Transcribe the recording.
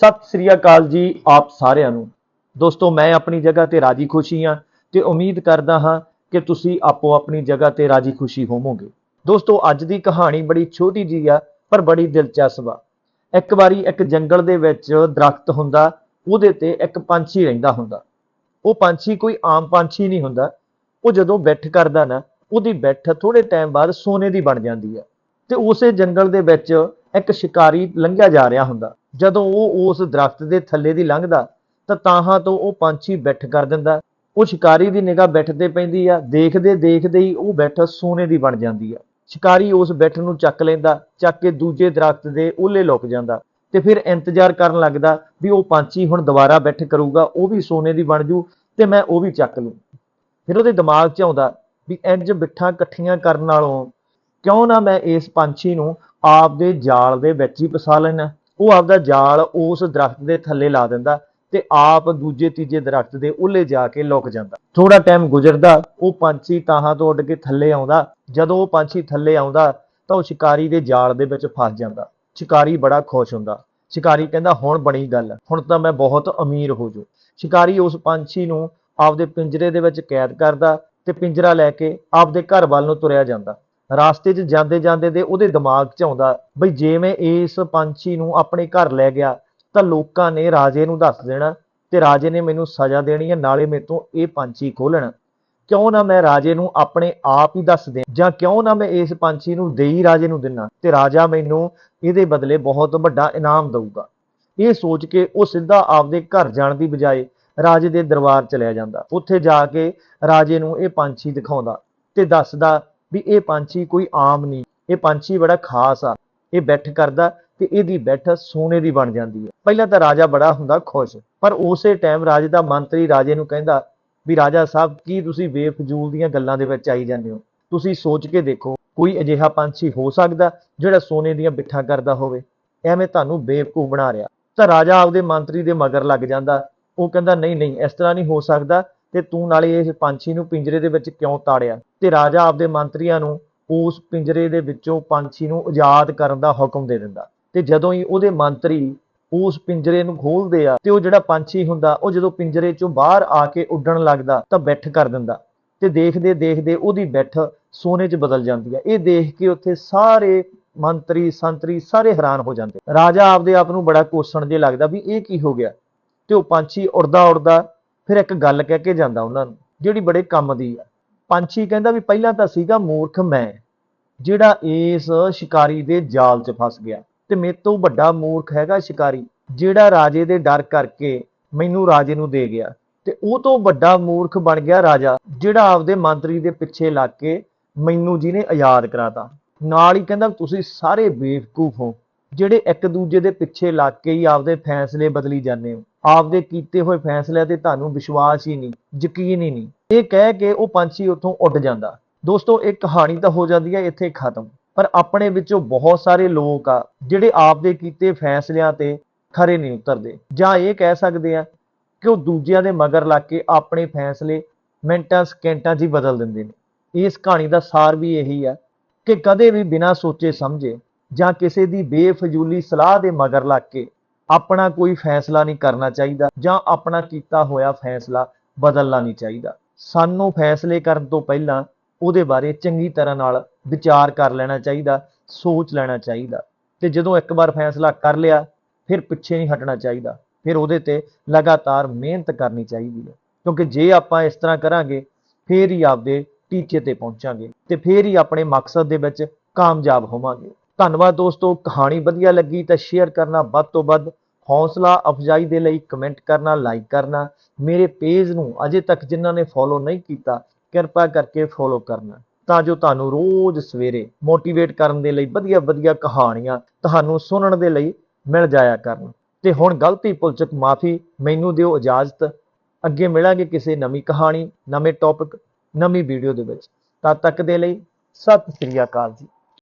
ਸਤਿ ਸ੍ਰੀ ਅਕਾਲ ਜੀ ਆਪ ਸਾਰਿਆਂ ਨੂੰ। ਦੋਸਤੋ, ਮੈਂ ਆਪਣੀ ਜਗ੍ਹਾ ਤੇ ਰਾਜੀ ਖੁਸ਼ੀ ਹਾਂ ਤੇ ਉਮੀਦ ਕਰਦਾ ਹਾਂ ਕਿ ਤੁਸੀਂ ਆਪੋ ਆਪਣੀ ਜਗ੍ਹਾ ਤੇ ਰਾਜੀ ਖੁਸ਼ੀ ਹੋਵੋਗੇ। ਦੋਸਤੋ, ਅੱਜ ਦੀ ਕਹਾਣੀ ਬੜੀ ਛੋਟੀ ਜੀ ਆ, ਪਰ ਬੜੀ ਦਿਲਚਸਪ ਆ। ਇੱਕ ਵਾਰੀ ਇੱਕ ਜੰਗਲ ਦੇ ਵਿੱਚ ਦਰਖਤ ਹੁੰਦਾ, ਉਹਦੇ ਤੇ ਇੱਕ ਪੰਛੀ ਰਹਿੰਦਾ ਹੁੰਦਾ। ਉਹ ਪੰਛੀ ਕੋਈ ਆਮ ਪੰਛੀ ਨਹੀਂ ਹੁੰਦਾ। ਉਹ ਜਦੋਂ ਬੈਠ ਕਰਦਾ ਨਾ, ਉਹਦੀ ਬੈਠ ਥੋੜੇ ਟਾਈਮ ਬਾਅਦ ਸੋਨੇ ਦੀ ਬਣ ਜਾਂਦੀ ਆ। ਤੇ ਉਸੇ ਜੰਗਲ ਦੇ ਵਿੱਚ ਇੱਕ ਸ਼ਿਕਾਰੀ ਲੰਘਿਆ ਜਾ ਰਿਹਾ ਹੁੰਦਾ। ਜਦੋਂ ਉਹ ਉਸ ਦਰਖਤ ਦੇ ਥੱਲੇ ਦੀ ਲੰਘਦਾ, ਤਾਂ ਤਾਹਾਂ ਤੋਂ ਉਹ ਪੰਛੀ ਬੈਠ ਕਰ ਦਿੰਦਾ। ਉਹ ਸ਼ਿਕਾਰੀ ਦੀ ਨਿਗਾਹ ਬੈਠ ਤੇ ਪੈਂਦੀ ਆ। ਦੇਖਦੇ ਦੇਖਦੇ ਹੀ ਉਹ ਬੈਠ ਸੋਨੇ ਦੀ ਬਣ ਜਾਂਦੀ ਆ। ਸ਼ਿਕਾਰੀ ਉਸ ਬੈਠ ਨੂੰ ਚੱਕ ਲੈਂਦਾ, ਚੱਕ ਕੇ ਦੂਜੇ ਦਰਖਤ ਦੇ ਉਹਲੇ ਲੁਕ ਜਾਂਦਾ ਤੇ ਫਿਰ ਇੰਤਜ਼ਾਰ ਕਰਨ ਲੱਗਦਾ ਵੀ ਉਹ ਪੰਛੀ ਹੁਣ ਦੁਬਾਰਾ ਬੈਠ ਕਰੂਗਾ, ਉਹ ਵੀ ਸੋਨੇ ਦੀ ਬਣ ਜੂ ਤੇ ਮੈਂ ਉਹ ਵੀ ਚੱਕ ਲੂੰ। ਫਿਰ ਉਹਦੇ ਦਿਮਾਗ 'ਚ ਆਉਂਦਾ ਵੀ ਇੰਜ ਬਿੱਠਾਂ ਇਕੱਠੀਆਂ ਕਰਨ ਨਾਲੋਂ ਕਿਉਂ ਨਾ ਮੈਂ ਇਸ ਪੰਛੀ ਨੂੰ ਆਪਦੇ ਜਾਲ ਦੇ ਵਿੱਚ ਹੀ ਫਸਾ ਲੈਣਾ ਉਹ ਆਪਦਾ ਜਾਲ ਉਸ ਦਰਖਤ ਦੇ ਥੱਲੇ ਲਾ ਦਿੰਦਾ ਤੇ ਆਪ ਦੂਜੇ ਤੀਜੇ ਦਰਖਤ ਦੇ ਉੱਲੇ ਜਾ ਕੇ ਲੁਕ ਜਾਂਦਾ। ਥੋੜਾ ਟਾਈਮ ਗੁਜ਼ਰਦਾ, ਉਹ ਪੰਛੀ ਤਾਹਾਂ ਤੋਂ ਉੱਡ ਕੇ ਥੱਲੇ ਆਉਂਦਾ। ਜਦੋਂ ਉਹ ਪੰਛੀ ਥੱਲੇ ਆਉਂਦਾ ਤਾਂ ਉਹ ਸ਼ਿਕਾਰੀ ਦੇ ਜਾਲ ਦੇ ਵਿੱਚ ਫਸ ਜਾਂਦਾ। ਸ਼ਿਕਾਰੀ ਬੜਾ ਖੁਸ਼ ਹੁੰਦਾ। ਸ਼ਿਕਾਰੀ ਕਹਿੰਦਾ, ਹੁਣ ਬਣੀ ਗੱਲ। ਹੁਣ ਤਾਂ ਮੈਂ ਬਹੁਤ ਅਮੀਰ ਹੋ ਜੂ ਸ਼ਿਕਾਰੀ ਉਸ ਪੰਛੀ ਨੂੰ ਆਪਦੇ ਪਿੰਜਰੇ ਦੇ ਵਿੱਚ ਕੈਦ ਕਰਦਾ ਤੇ ਪਿੰਜਰਾ ਲੈ ਕੇ ਆਪਦੇ ਘਰ ਵੱਲ ਨੂੰ ਤੁਰਿਆ ਜਾਂਦਾ। ਰਾਸਤੇ 'ਚ ਜਾਂਦੇ ਜਾਂਦੇ ਦੇ ਉਹਦੇ ਦਿਮਾਗ 'ਚ ਆਉਂਦਾ ਬਈ ਜੇ ਮੈਂ ਇਸ ਪੰਛੀ ਨੂੰ ਆਪਣੇ ਘਰ ਲੈ ਗਿਆ ਤਾਂ ਲੋਕਾਂ ਨੇ ਰਾਜੇ ਨੂੰ ਦੱਸ ਦੇਣਾ ਤੇ ਰਾਜੇ ਨੇ ਮੈਨੂੰ ਸਜ਼ਾ ਦੇਣੀ ਹੈ, ਨਾਲੇ ਮੇਰੇ ਤੋਂ ਇਹ ਪੰਛੀ ਖੋਲਣ ਕਿਉਂ ਨਾ ਮੈਂ ਰਾਜੇ ਨੂੰ ਆਪਣੇ ਆਪ ਹੀ ਦੱਸ ਦੇ ਜਾਂ ਕਿਉਂ ਨਾ ਮੈਂ ਇਸ ਪੰਛੀ ਨੂੰ ਦੇਈ ਰਾਜੇ ਨੂੰ ਦਿਨਾ ਤੇ ਰਾਜਾ ਮੈਨੂੰ ਇਹਦੇ ਬਦਲੇ ਬਹੁਤ ਵੱਡਾ ਇਨਾਮ ਦਊਗਾ। ਇਹ ਸੋਚ ਕੇ ਉਹ ਸਿੱਧਾ ਆਪਦੇ ਘਰ ਜਾਣ ਦੀ ਬਜਾਏ ਰਾਜੇ ਦੇ ਦਰਬਾਰ ਚਲਿਆ ਜਾਂਦਾ। ਉੱਥੇ ਜਾ ਕੇ ਰਾਜੇ ਨੂੰ ਇਹ ਪੰਛੀ ਦਿਖਾਉਂਦਾ ਤੇ ਦੱਸਦਾ ਵੀ ਇਹ ਪੰਛੀ ਕੋਈ ਆਮ ਨਹੀਂ। ਇਹ ਪੰਛੀ ਬੜਾ ਖਾਸ ਆ। ਇਹ ਬੈਠ ਕਰਦਾ ਤੇ ਇਹਦੀ ਬੈਠ ਸੋਨੇ ਦੀ ਬਣ ਜਾਂਦੀ ਹੈ ਪਹਿਲਾਂ ਤਾਂ ਰਾਜਾ ਬੜਾ ਹੁੰਦਾ ਖੁਸ਼, ਪਰ ਉਸੇ ਟਾਈਮ ਰਾਜੇ ਦਾ ਮੰਤਰੀ ਰਾਜੇ ਨੂੰ ਕਹਿੰਦਾ ਵੀ ਰਾਜਾ ਸਾਹਿਬ, ਕੀ ਤੁਸੀਂ ਬੇਫਜ਼ੂਲ ਦੀਆਂ ਗੱਲਾਂ ਦੇ ਵਿੱਚ ਆਈ ਜਾਂਦੇ ਹੋ? ਤੁਸੀਂ ਸੋਚ ਕੇ ਦੇਖੋ, ਕੋਈ ਅਜਿਹਾ ਪੰਛੀ ਹੋ ਸਕਦਾ ਜਿਹੜਾ ਸੋਨੇ ਦੀਆਂ ਬਿੱਠਾਂ ਕਰਦਾ ਹੋਵੇ। ਐਵੇਂ ਤੁਹਾਨੂੰ ਬੇਵਕੂਫ ਬਣਾ ਰਿਹਾ। ਤਾਂ ਰਾਜਾ ਆਪਦੇ ਮੰਤਰੀ ਦੇ ਮਗਰ ਲੱਗ ਜਾਂਦਾ। ਉਹ ਕਹਿੰਦਾ, ਨਹੀਂ ਨਹੀਂ, ਇਸ ਤਰ੍ਹਾਂ ਨਹੀਂ ਹੋ ਸਕਦਾ ਤੇ ਤੂੰ ਨਾਲੇ ਇਸ ਪੰਛੀ ਨੂੰ ਪਿੰਜਰੇ ਦੇ ਵਿੱਚ ਕਿਉਂ ਤਾੜਿਆ? ਤੇ ਰਾਜਾ ਆਪਦੇ ਮੰਤਰੀਆਂ ਨੂੰ ਉਸ ਪਿੰਜਰੇ ਦੇ ਵਿੱਚੋਂ ਪੰਛੀ ਨੂੰ ਆਜ਼ਾਦ ਕਰਨ ਦਾ ਹੁਕਮ ਦੇ ਦਿੰਦਾ। ਤੇ ਜਦੋਂ ਹੀ ਉਹਦੇ ਮੰਤਰੀ ਉਸ ਪਿੰਜਰੇ ਨੂੰ ਖੋਲਦੇ ਆ ਤੇ ਉਹ ਜਿਹੜਾ ਪੰਛੀ ਹੁੰਦਾ, ਉਹ ਜਦੋਂ ਪਿੰਜਰੇ ਚੋਂ ਬਾਹਰ ਆ ਕੇ ਉੱਡਣ ਲੱਗਦਾ ਤਾਂ ਬੈਠ ਕਰ ਦਿੰਦਾ। ਤੇ ਦੇਖਦੇ ਦੇਖਦੇ ਉਹਦੀ ਬੈਠ ਸੋਨੇ 'ਚ ਬਦਲ ਜਾਂਦੀ ਹੈ ਇਹ ਦੇਖ ਕੇ ਉੱਥੇ ਸਾਰੇ ਮੰਤਰੀ, ਸੰਤਰੀ ਸਾਰੇ ਹੈਰਾਨ ਹੋ ਜਾਂਦੇ। ਰਾਜਾ ਆਪਦੇ ਆਪ ਨੂੰ ਬੜਾ ਕੋਸਣ ਜੇ ਲੱਗਦਾ ਵੀ ਇਹ ਕੀ ਹੋ ਗਿਆ? ਤੇ ਉਹ ਪੰਛੀ ਉੜਦਾ ਉੜਦਾ ਫਿਰ ਇੱਕ ਗੱਲ ਕਹਿ ਕੇ ਜਾਂਦਾ ਉਹਨਾਂ ਨੂੰ, ਜਿਹੜੀ ਬੜੇ ਕੰਮ ਦੀ ਆ। ਪੰਛੀ ਕਹਿੰਦਾ ਵੀ ਪਹਿਲਾਂ ਤਾਂ ਸੀਗਾ ਮੂਰਖ ਮੈਂ, ਜਿਹੜਾ ਇਸ ਸ਼ਿਕਾਰੀ ਦੇ ਜਾਲ 'ਚ ਫਸ ਗਿਆ। ਤੇ ਮੇਰੇ ਤੋਂ ਵੱਡਾ ਮੂਰਖ ਹੈਗਾ ਸ਼ਿਕਾਰੀ, ਜਿਹੜਾ ਰਾਜੇ ਦੇ ਡਰ ਕਰਕੇ ਮੈਨੂੰ ਰਾਜੇ ਨੂੰ ਦੇ ਗਿਆ। ਤੇ ਉਹ ਤੋਂ ਵੱਡਾ ਮੂਰਖ ਬਣ ਗਿਆ ਰਾਜਾ, ਜਿਹੜਾ ਆਪਦੇ ਮੰਤਰੀ ਦੇ ਪਿੱਛੇ ਲੱਗ ਕੇ ਮੈਨੂੰ ਜੀ ਨੇ ਆਜ਼ਾਦ ਕਰਾਤਾ। ਨਾਲ ਹੀ ਕਹਿੰਦਾ ਤੁਸੀਂ ਸਾਰੇ ਬੇਵਕੂਫ ਹੋ, ਜਿਹੜੇ ਇੱਕ ਦੂਜੇ ਦੇ ਪਿੱਛੇ ਲੱਗ ਕੇ ਹੀ ਆਪਦੇ ਫੈਸਲੇ ਬਦਲੀ ਜਾਂਦੇ ਹੋ। ਆਪਦੇ ਕੀਤੇ ਹੋਏ ਫੈਸਲਿਆਂ ਤੇ ਤੁਹਾਨੂੰ ਵਿਸ਼ਵਾਸ ਹੀ ਨਹੀਂ, ਯਕੀਨ ਹੀ ਨਹੀਂ। ਇਹ ਕਹਿ ਕੇ ਉਹ ਪੰਛੀ ਉੱਥੋਂ ਉੱਡ ਜਾਂਦਾ। ਦੋਸਤੋ, ਇਹ ਕਹਾਣੀ ਤਾਂ ਹੋ ਜਾਂਦੀ ਹੈ, ਇੱਥੇ ਖਤਮ। ਪਰ ਆਪਣੇ ਵਿੱਚੋਂ ਬਹੁਤ ਸਾਰੇ ਲੋਕ ਆ, ਜਿਹੜੇ ਆਪਦੇ ਕੀਤੇ ਫੈਸਲਿਆਂ ਤੇ ਖਰੇ ਨਹੀਂ ਉਤਰਦੇ। ਜਾਂ ਇਹ ਕਹਿ ਸਕਦੇ ਆ ਕਿ ਉਹ ਦੂਜਿਆਂ ਦੇ ਮਗਰ ਲੱਗ ਕੇ ਆਪਣੇ ਫੈਸਲੇ ਮਿੰਟਾਂ, ਸਕਿੰਟਾਂ 'ਚ ਹੀ ਬਦਲ ਦਿੰਦੇ ਨੇ। ਇਸ ਕਹਾਣੀ ਦਾ ਸਾਰ ਵੀ ਇਹੀ ਆ ਕਿ ਕਦੇ ਵੀ ਬਿਨਾਂ ਸੋਚੇ ਸਮਝੇ ਜਾਂ ਕਿਸੇ ਦੀ ਬੇਫਜ਼ੂਲੀ ਸਲਾਹ ਦੇ ਮਗਰ ਲੱਗ ਕੇ ਆਪਣਾ ਕੋਈ ਫੈਸਲਾ ਨਹੀਂ ਕਰਨਾ ਚਾਹੀਦਾ ਜਾਂ ਆਪਣਾ ਕੀਤਾ ਹੋਇਆ ਫੈਸਲਾ ਬਦਲਣਾ ਨਹੀਂ ਚਾਹੀਦਾ। ਸਾਨੂੰ ਫੈਸਲੇ ਕਰਨ ਤੋਂ ਪਹਿਲਾਂ ਉਹਦੇ ਬਾਰੇ ਚੰਗੀ ਤਰ੍ਹਾਂ ਨਾਲ ਵਿਚਾਰ ਕਰ ਲੈਣਾ ਚਾਹੀਦਾ, ਸੋਚ ਲੈਣਾ ਚਾਹੀਦਾ ਤੇ ਜਦੋਂ ਇੱਕ ਵਾਰ ਫੈਸਲਾ ਕਰ ਲਿਆ, ਫਿਰ ਪਿੱਛੇ ਨਹੀਂ ਹਟਣਾ ਚਾਹੀਦਾ, ਫਿਰ ਉਹਦੇ ਤੇ ਲਗਾਤਾਰ ਮਿਹਨਤ ਕਰਨੀ ਚਾਹੀਦੀ ਹੈ ਕਿਉਂਕਿ ਜੇ ਆਪਾਂ ਇਸ ਤਰ੍ਹਾਂ ਕਰਾਂਗੇ, ਫਿਰ ਹੀ ਆਪਦੇ ਟੀਚੇ ਤੇ ਪਹੁੰਚਾਂਗੇ ਤੇ ਫੇਰ ਹੀ ਆਪਣੇ ਮਕਸਦ ਦੇ ਵਿੱਚ ਕਾਮਯਾਬ ਹੋਵਾਂਗੇ। ਧੰਨਵਾਦ ਦੋਸਤੋ, ਕਹਾਣੀ ਵਧੀਆ ਲੱਗੀ ਤਾਂ ਸ਼ੇਅਰ ਕਰਨਾ ਵੱਧ ਤੋਂ ਵੱਧ ਹੌਸਲਾ ਅਫਜ਼ਾਈ ਦੇ ਲਈ ਕਮੈਂਟ ਕਰਨਾ ਲਾਈਕ ਕਰਨਾ, ਮੇਰੇ ਪੇਜ ਨੂੰ ਅਜੇ ਤੱਕ ਜਿਨ੍ਹਾਂ ਨੇ ਫੋਲੋ ਨਹੀਂ ਕੀਤਾ, ਕਿਰਪਾ ਕਰਕੇ ਫੋਲੋ ਕਰਨਾ। ਤਾਂ ਜੋ ਤੁਹਾਨੂੰ ਰੋਜ਼ ਸਵੇਰੇ ਮੋਟੀਵੇਟ ਕਰਨ ਦੇ ਲਈ ਵਧੀਆ ਵਧੀਆ ਕਹਾਣੀਆਂ ਤੁਹਾਨੂੰ ਸੁਣਨ ਦੇ ਲਈ ਮਿਲ ਜਾਇਆ ਕਰਨ। ਤੇ ਹੁਣ ਗਲਤੀ ਪੁਲਚਕ ਮਾਫੀ, ਮੈਨੂੰ ਦਿਓ ਇਜਾਜ਼ਤ। ਅੱਗੇ ਮਿਲਾਂਗੇ ਕਿਸੇ ਨਵੀਂ ਕਹਾਣੀ, ਨਵੇਂ ਟੌਪਿਕ ਨਵੀਂ ਵੀਡੀਓ ਦੇ ਵਿੱਚ। ਤਦ ਤੱਕ ਦੇ ਲਈ ਸਤਿ ਸ੍ਰੀ ਅਕਾਲ ਜੀ।